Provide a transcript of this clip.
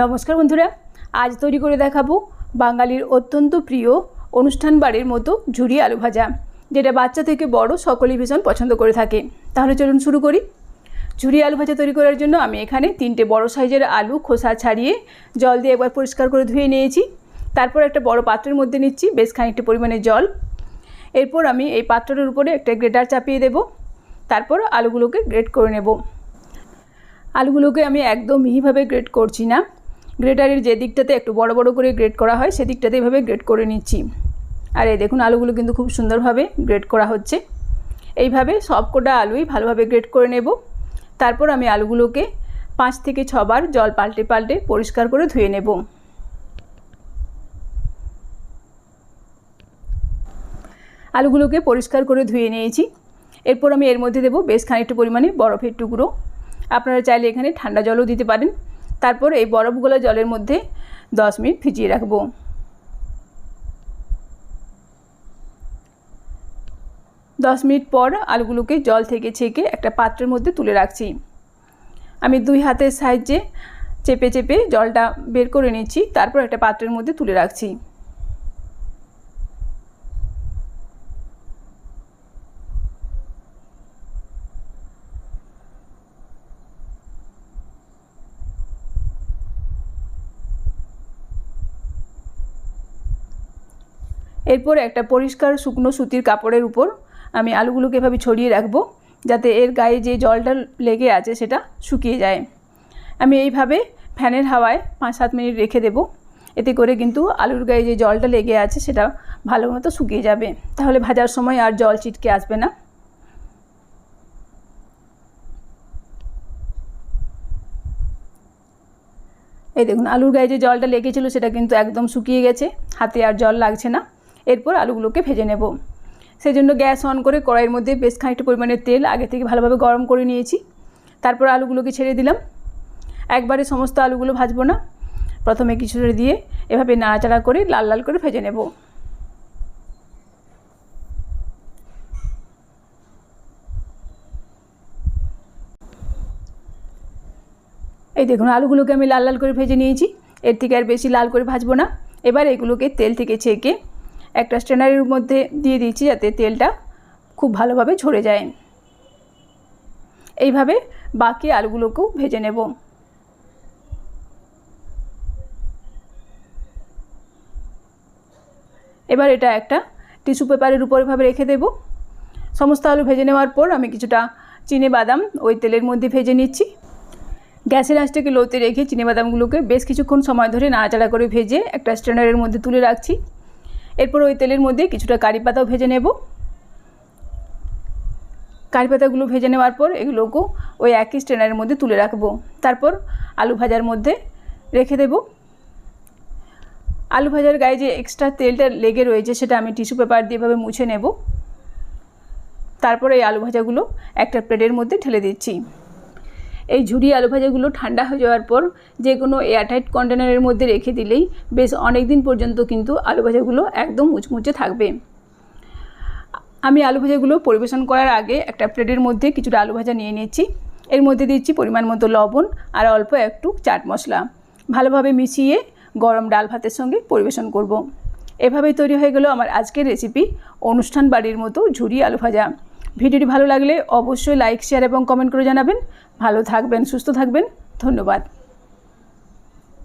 নমস্কার বন্ধুরা, আজ তৈরি করে দেখাবো বাঙালির অত্যন্ত প্রিয় অনুষ্ঠান বাড়ির মতো ঝুরি আলু ভাজা, যেটা বাচ্চা থেকে বড় সকলেই ভীষণ পছন্দ করে থাকে। তাহলে চলুন শুরু করি। ঝুরি আলু ভাজা তৈরি করার জন্য আমি এখানে তিনটে বড় সাইজের আলু খোসা ছাড়িয়ে জল দিয়ে একবার পরিষ্কার করে ধুয়ে নিয়েছি। তারপর একটা বড় পাত্রের মধ্যে নিচ্ছি বেশ খানিকটা পরিমাণে জল। এরপর আমি এই পাত্রটার উপরে একটা গ্রেটার চাপিয়ে দেব। তারপর আলুগুলোকে গ্রেট করে নেব। আলুগুলোকে আমি একদম মিহিভাবে গ্রেট করছি না। গ্রেটারের যে দিকটাতে একটু বড় বড় করে গ্রেট করা হয় সেদিকটাতে এভাবে গ্রেট করে নিচ্ছি। আর এই দেখুন, আলুগুলো কিন্তু খুব সুন্দরভাবে গ্রেট করা হচ্ছে। এইভাবে সব কটা আলুই ভালোভাবে গ্রেট করে নেব। তারপর আমি আলুগুলোকে পাঁচ থেকে ছবার জল পাল্টে পাল্টে পরিষ্কার করে ধুয়ে নেব। আলুগুলোকে পরিষ্কার করে ধুয়ে নিয়েছি। এরপর আমি এর মধ্যে দেবো বেশ খানিকটা পরিমাণে বরফের টুকরো। আপনারা চাইলে এখানে ঠান্ডা জলও দিতে পারেন। তারপর এই বরফগুলো জলের মধ্যে দশ মিনিট ভিজিয়ে রাখব। দশ মিনিট পর আলুগুলোকে জল থেকে ছেঁকে একটা পাত্রের মধ্যে তুলে রাখছি। আমি দুই হাতের সাহায্যে চেপে চেপে জলটা বের করে নিচ্ছি, তারপর একটা পাত্রের মধ্যে তুলে রাখছি। এরপর একটা পরিষ্কার শুকনো সুতির কাপড়ের উপর আমি আলুগুলোকে এভাবে ছড়িয়ে রাখব, যাতে এর গায়ে যে জলটা লেগে আছে সেটা শুকিয়ে যায়। আমি এইভাবে ফ্যানের হাওয়ায় পাঁচ সাত মিনিট রেখে দেব। এতে করে কিন্তু আলুর গায়ে যে জলটা লেগে আছে সেটা ভালো মতো শুকিয়ে যাবে। তাহলে ভাজার সময় আর জল চিটকে আসবে না। এই দেখুন, আলুর গায়ে যে জলটা লেগেছিলো সেটা কিন্তু একদম শুকিয়ে গেছে। হাতে আর জল লাগছে না। এরপর আলুগুলোকে ভেজে নেব। সেই জন্য গ্যাস অন করে কড়াইয়ের মধ্যে বেশ খানিকটা পরিমাণের তেল আগে থেকে ভালোভাবে গরম করে নিয়েছি। তারপর আলুগুলোকে ছেড়ে দিলাম। একবারে সমস্ত আলুগুলো ভাজবো না। প্রথমে কিছুটা দিয়ে এভাবে নাড়াচাড়া করে লাল লাল করে ভেজে নেব। এই দেখুন, আলুগুলোকে আমি লাল লাল করে ভেজে নিয়েছি। এর থেকে আর বেশি লাল করে ভাজবো না। এবার এগুলোকে তেল থেকে ছেঁকে একটা স্ট্রেনারের মধ্যে দিয়ে দিচ্ছি যাতে তেলটা খুব ভালোভাবে ঝরে যায়। এইভাবে বাকি আলুগুলোকেও ভেজে নেব। এবার এটা একটা টিস্যু পেপারের উপর এভাবে রেখে দেব। সমস্ত আলু ভেজে নেওয়ার পর আমি কিছুটা চিনে বাদাম ওই তেলের মধ্যে ভেজে নিচ্ছি। গ্যাসের আঁচটাকে লোতে রেখে বাদামগুলোকে বেশ কিছুক্ষণ সময় ধরে নাড়াচাড়া করে ভেজে একটা স্ট্যান্ডারের মধ্যে তুলে রাখছি। এরপর ওই তেলের মধ্যে কিছুটা কারি পাতাও ভেজে নেব। কারি পাতাগুলো ভেজে নেওয়ার পর এগুলোকেও ওই একই স্ট্রেনারের মধ্যে তুলে রাখব। তারপর আলু ভাজার মধ্যে রেখে দেব। আলু ভাজার গায়ে যে এক্সট্রা তেলটা লেগে রয়েছে সেটা আমি টিস্যু পেপার দিয়ে এভাবে মুছে নেব। তারপরে এই আলু ভাজাগুলো একটা প্লেটের মধ্যে ঢেলে দিচ্ছি। এই ঝুড়ি আলু ভাজাগুলো ঠান্ডা হয়ে যাওয়ার পর যে কোনো এয়ারটাইট কন্টেনারের মধ্যে রেখে দিলেই বেশ অনেক দিন পর্যন্ত কিন্তু আলু ভাজাগুলো একদম মুচমুচে থাকবে। আমি আলু ভাজাগুলো পরিবেশন করার আগে একটা প্লেটের মধ্যে কিছুটা আলু ভাজা নিয়ে নিচ্ছি এর মধ্যে দিচ্ছি পরিমাণ মতো লবণ আর অল্প একটু চাট মশলা। ভালোভাবে মিশিয়ে গরম ডাল ভাতের সঙ্গে পরিবেশন করব। এভাবেই তৈরি হয়ে গেল আমার আজকের রেসিপি অনুষ্ঠান বাড়ির মতো ঝুরি আলু ভাজা। ভিডিওটি ভালো লাগলে অবশ্যই লাইক শেয়ার এবং কমেন্ট করে জানাবেন। ভালো থাকবেন, সুস্থ থাকবেন। ধন্যবাদ।